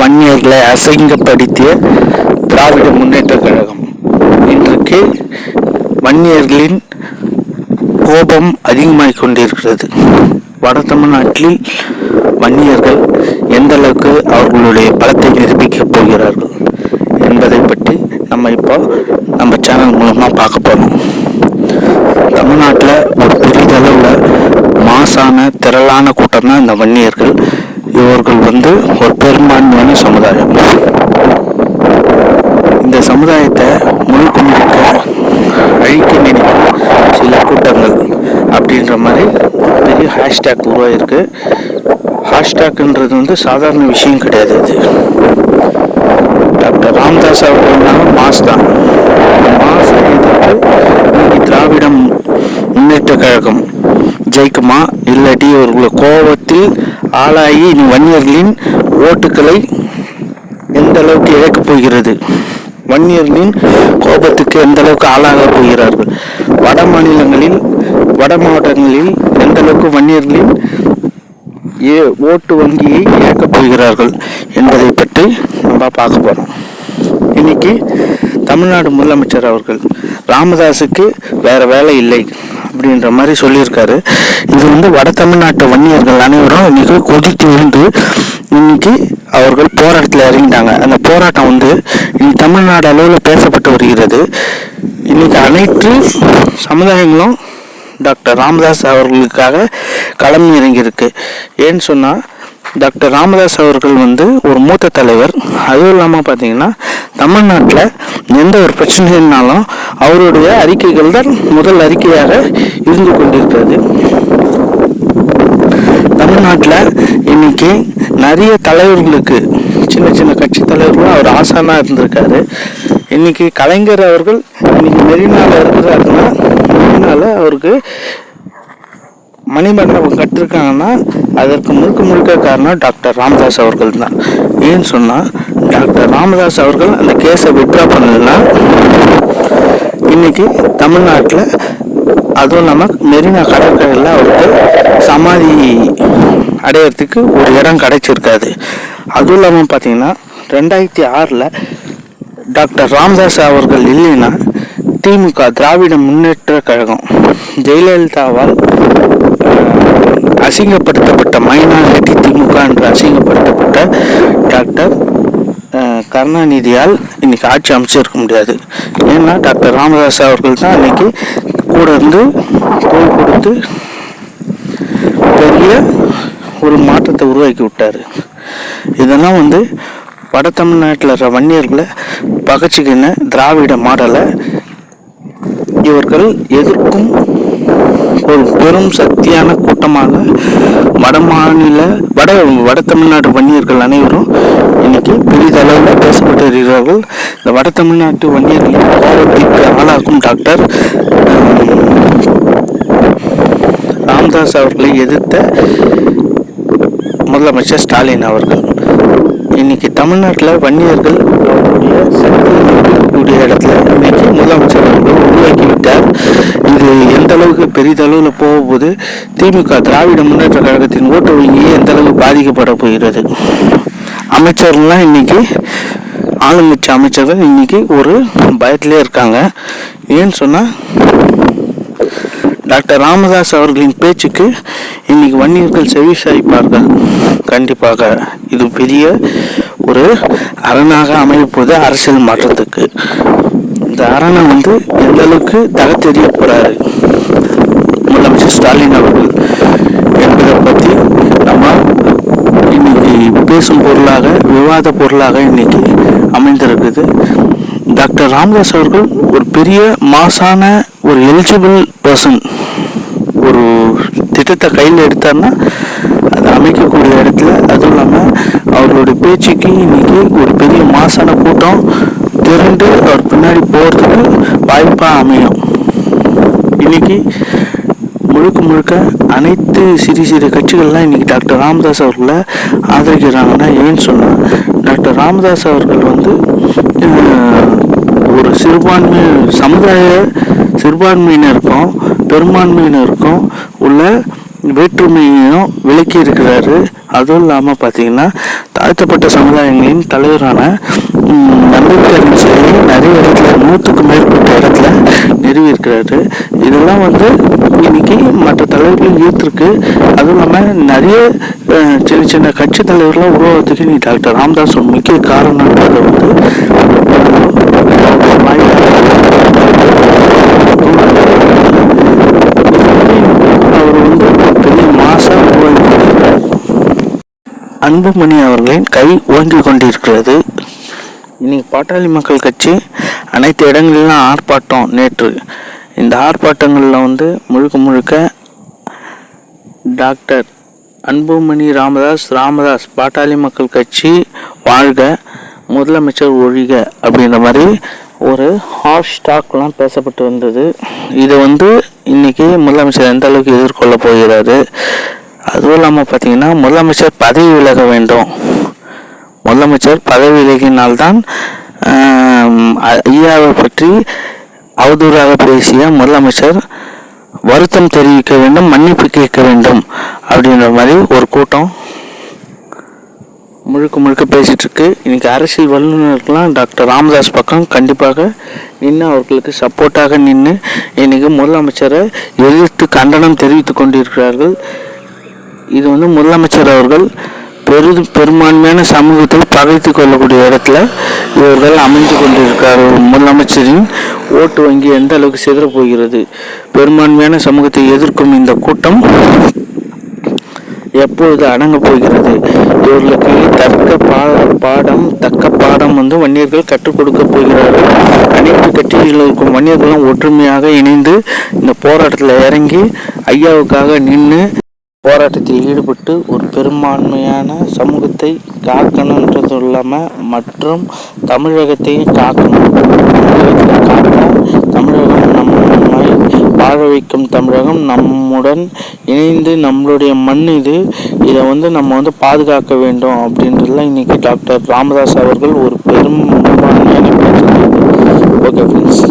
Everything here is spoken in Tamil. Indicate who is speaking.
Speaker 1: வன்னியர்களை அசிங்கப்படுத்திய திராவிட முன்னேற்ற கழகம். இன்றைக்கு வன்னியர்களின் கோபம் அதிகமாகிக் கொண்டிருக்கிறது. வட தமிழ்நாட்டில் வன்னியர்கள் எந்த அளவுக்கு அவர்களுடைய பலத்தை நிரூபிக்கப் போகிறார்கள் என்பதை பற்றி நம்ம இப்போ நம்ம சேனல் மூலமாக பார்க்க போகிறோம் தமிழ்நாட்டில் ஒரு பெரிதளவில் மாசான திரளான கூட்டம் தான் இந்த வன்னியர்கள் இவர்கள் வந்து ஒரு பெரும்பான்மையான சமுதாயம். இந்த சமுதாயத்தை முழுக்க முழுக்க அழிக்க நினைக்கும் சில கூட்டங்கள் அப்படின்ற மாதிரி பெரிய ஹேஷ்டேக் உருவாயிருக்கு. ஹேஷ்டேக்ன்றது வந்து சாதாரண விஷயம் கிடையாது இது. டாக்டர் ராம்தாஸ் அவர்கள் மாஸ் தான். மாஸ் அப்படின்றது திராவிடம் முன்னேற்ற கழகம் ஜெயிக்குமா இல்லாட்டி இவர்கள கோபத்தில் ஆளாகி இனி வன்னியர்களின் ஓட்டுக்களை எந்த அளவுக்கு இழக்கப் போகிறது? வன்னியர்களின் கோபத்துக்கு எந்த அளவுக்கு ஆளாக போகிறார்கள்? வட மாநிலங்களில் வட மாவட்டங்களில் எந்த அளவுக்கு வன்னியர்களின் ஏ ஓட்டு வங்கியை இழக்கப் போகிறார்கள் என்பதை பற்றி நம்ம பார்க்க போகிறோம் இன்னைக்கு தமிழ்நாடு முதலமைச்சர் அவர்கள் ராமதாஸுக்கு வேறு வேலை இல்லை அப்படின்ற மாதிரி சொல்லியிருக்காரு. இது வந்து வட தமிழ்நாட்டு வன்னியர்கள் அனைவரும் இன்னைக்கு கொதித்து விழுந்து இன்னைக்கு அவர்கள் போராட்டத்தில் இறங்கிட்டாங்க. அந்த போராட்டம் வந்து இன்னைக்கு தமிழ்நாடு அளவில் பேசப்பட்டு வருகிறது. இன்னைக்கு அனைத்து சமுதாயங்களும் டாக்டர் ராமதாஸ் அவர்களுக்காக களம் இறங்கியிருக்கு. ஏன்னு சொன்னால் டாக்டர் ராமதாஸ் அவர்கள் வந்து ஒரு மூத்த தலைவர். அதுவும் இல்லாமல் பார்த்தீங்கன்னா தமிழ்நாட்டில் எந்த ஒரு பிரச்சனைனாலும் அவருடைய அறிக்கைகள் தான் முதல் அறிக்கையாக இருந்து கொண்டிருக்கிறது. தமிழ்நாட்டில் இன்னைக்கு நிறைய தலைவர்களுக்கு சின்ன சின்ன கட்சி தலைவர்களும் அவர் ஆசானாக இருந்திருக்காரு. இன்னைக்கு கலைஞர் அவர்கள் இன்னைக்கு மெரினாவில் இருக்கிறாருன்னா மெரினாவில் அவருக்கு மணிமண்டபம் கட்டிருக்காங்கன்னா அதற்கு முழுக்க முழுக்க காரணம் டாக்டர் ராமதாஸ் அவர்கள் தான் ஏன்னு சொன்னால் டாக்டர் ராமதாஸ் அவர்கள் அந்த கேஸை வித்ரா பண்ணலன்னா இன்னைக்கு தமிழ்நாட்டில் அதுவும் இல்லாமல் மெரினா கடற்கரையில் அவருக்கு சமாதி அடையிறதுக்கு ஒரு இடம் கிடைச்சிருக்காது. அதுவும் இல்லாமல் பார்த்தீங்கன்னா ரெண்டாயிரத்தி ஆறில் டாக்டர் ராமதாஸ் அவர்கள் இல்லைன்னா திமுக திராவிட முன்னேற்ற கழகம் ஜெயலலிதாவால் அசிங்கப்படுத்தப்பட்ட மைனாரிட்டி திமுக என்று அசிங்கப்படுத்தப்பட்ட டாக்டர் கருணாநிதியால் இன்னைக்கு ஆட்சி அமைச்சிருக்க முடியாது. ஏன்னா டாக்டர் ராமதாஸ் அவர்கள் தான் இன்னைக்கு கூட இருந்து தோல் கொடுத்து பெரிய ஒரு மாற்றத்தை உருவாக்கி விட்டார். இதெல்லாம் வந்து வட தமிழ்நாட்டில் இருக்கிற வன்னியர்களை பகச்சிக்கின திராவிட மாடலை இவர்கள் எதிர்க்கும் ஒரு பெரும் சக்தியான கூட்டமாக வட மாநில வட வட தமிழ்நாடு வன்னியர்கள் அனைவரும் இன்னைக்கு பெரிதளவில் பேசப்பட்டு வருகிறார்கள் இந்த வட தமிழ்நாட்டு வன்னியர்களின் கோபத்திற்கு ஆளாக்கும் டாக்டர் ராம்தாஸ் அவர்களை எதிர்த்த முதலமைச்சர் ஸ்டாலின் அவர்கள். இன்னைக்கு தமிழ்நாட்டில் வன்னியர்கள் அவருடைய சக்தியை இடத்துல இன்னைக்கு முதலமைச்சர் அவர்கள் உருவாக்கி விட்டார். இது எந்த அளவுக்கு பெரிதளவில் போகும்போது திமுக திராவிட முன்னேற்ற கழகத்தின் ஓட்டு வங்கியே எந்த அளவு பாதிக்கப்பட போகிறது? அமைச்சர்லாம் இன்னைக்கு ஆளுங்கட்சி அமைச்சர்கள் இன்னைக்கு ஒரு பயத்திலே இருக்காங்க. ஏன்னு சொன்னால் டாக்டர் ராமதாஸ் அவர்களின் பேச்சுக்கு இன்னைக்கு வன்னியர்கள் செவி சாய்ப்பார்கள். கண்டிப்பாக இது பெரிய ஒரு அரணாக அமையப்போகுது அரசியல் மாற்றத்துக்கு. இந்த அரணை வந்து எந்த அளவுக்கு தகத்தெறிய போறாரு முதலமைச்சர் ஸ்டாலின் அவர்கள் என்பதை பற்றி நம்ம இன்னைக்கு பேசும் பொருளாக விவாத பொருளாக இன்னைக்கு அமைந்திருக்குது. டாக்டர் ராமதாஸ் அவர்கள் ஒரு பெரிய மாசான ஒரு எலிஜிபிள் பர்சன் ஒரு திட்டத்தை கையில் எடுத்தார்னா அதை அமைக்கக்கூடிய இடத்துல அதுவும் இல்லாமல் அவர்களுடைய பேச்சுக்கு இன்னைக்கு ஒரு பெரிய மாசான கூட்டம் திரண்டு அவர் பின்னாடி போகிறதுக்கு வாய்ப்பாக அமையும். இன்னைக்கு முழுக்க முழுக்க அனைத்து சிறு சிறு கட்சிகள்லாம் இன்றைக்கி டாக்டர் ராமதாஸ் அவர்களை ஆதரிக்கிறாங்கன்னா ஏன்னு சொன்னால் டாக்டர் ராமதாஸ் அவர்கள் வந்து ஒரு சிறுபான்மை சமுதாய சிறுபான்மையினருக்கும் பெரும்பான்மையினருக்கும் உள்ள வேற்றுமையையும் விளக்கி இருக்கிறாரு. அதுவும் இல்லாமல் பார்த்தீங்கன்னா தாழ்த்தப்பட்ட சமுதாயங்களின் தலைவரான அம்பேத்கரின் சிலையை நிறைய இடத்துல நூற்றுக்கு மேற்பட்ட இடத்துல நிறுவியிருக்கிறாரு. இதெல்லாம் வந்து இன்னைக்கு மற்ற தலைவர்களும் ஈர்த்திருக்கு. அதுவும் இல்லாமல் நிறைய சின்ன சின்ன கட்சி தலைவர்களாக உருவாகிறதுக்கு நீ டாக்டர் ராம்தாஸ் ஒரு முக்கிய காரணன்றதை வந்து அவர் வந்து ஒரு பெரிய மாசா உருவாக்கி அன்புமணி அவர்களின் கை ஓங்கிக் கொண்டிருக்கிறது. இன்னைக்கு பாட்டாளி மக்கள் கட்சி அனைத்து இடங்களிலும் ஆர்ப்பாட்டம் நேற்று. இந்த ஆர்ப்பாட்டங்களில் வந்து முழுக்க முழுக்க டாக்டர் அன்புமணி ராமதாஸ் ராமதாஸ் பாட்டாளி மக்கள் கட்சி வாழ்க முதலமைச்சர் ஒழிக அப்படின்ற மாதிரி ஒரு ஹாஃப் ஸ்டாக்லாம் பேசப்பட்டு வந்தது. இதை வந்து இன்னைக்கு முதலமைச்சர் எந்த அளவுக்கு எதிர்கொள்ள போகிறாரு? அதுவும் இல்லாமல் பார்த்தீங்கன்னா முதலமைச்சர் பதவி விலக வேண்டும். முதலமைச்சர் பதவி விலகினால்தான் ஐயாவை பற்றி அவதூறாக பேசிய முதலமைச்சர் வருத்தம் தெரிவிக்க வேண்டும் மன்னிப்பு கேட்க வேண்டும் அப்படின்ற மாதிரி ஒரு கூட்டம் முழுக்க முழுக்க பேசிகிட்டு இருக்கு. இன்றைக்கி அரசியல் வல்லுநர்கள்லாம் டாக்டர் ராமதாஸ் பக்கம் கண்டிப்பாக நின்று அவர்களுக்கு சப்போர்ட்டாக நின்று இன்றைக்கி முதலமைச்சரை எதிர்த்து கண்டனம் தெரிவித்துக் கொண்டிருக்கிறார்கள். இது வந்து முதலமைச்சர் அவர்கள் பெரு பெரும்பான்மையான சமூகத்தில் பகைத்து கொள்ளக்கூடிய இடத்துல இவர்கள் அமைந்து கொண்டிருக்கிறார்கள் முதலமைச்சரின் ஓட்டு வங்கி எந்த அளவுக்கு சிதற போகிறது பெரும்பான்மையான சமூகத்தை எதிர்க்கும் இந்த கூட்டம் எப்பொழுது அடங்கப் போகிறது? இவர்களுக்கு தக்க பா- பாடம் தக்க பாடம் வந்து வன்னியர்கள் கற்றுக் கொடுக்க போகிறார்கள். அனைத்து கட்சிகளில் இருக்கும் வன்னியர்களும் ஒற்றுமையாக இணைந்து இந்த போராட்டத்தில் இறங்கி ஐயாவுக்காக நின்று போராட்டத்தில் ஈடுபட்டு ஒரு பெரும்பான்மையான சமூகத்தை காக்கணுன்றது இல்லாமல் மற்றும் தமிழகத்தையும் காக்கணும். தமிழகத்தை தமிழகம் நம்மை வாழ வைக்கும் தமிழகம் நம்முடன் இணைந்து நம்மளுடைய மண் இது. இதை வந்து நம்ம வந்து பாதுகாக்க வேண்டும் அப்படின்றதுலாம் இன்னைக்கு டாக்டர் ராமதாஸ் அவர்கள் ஒரு பெரும் ஓகே ஃப்ரெண்ட்ஸ்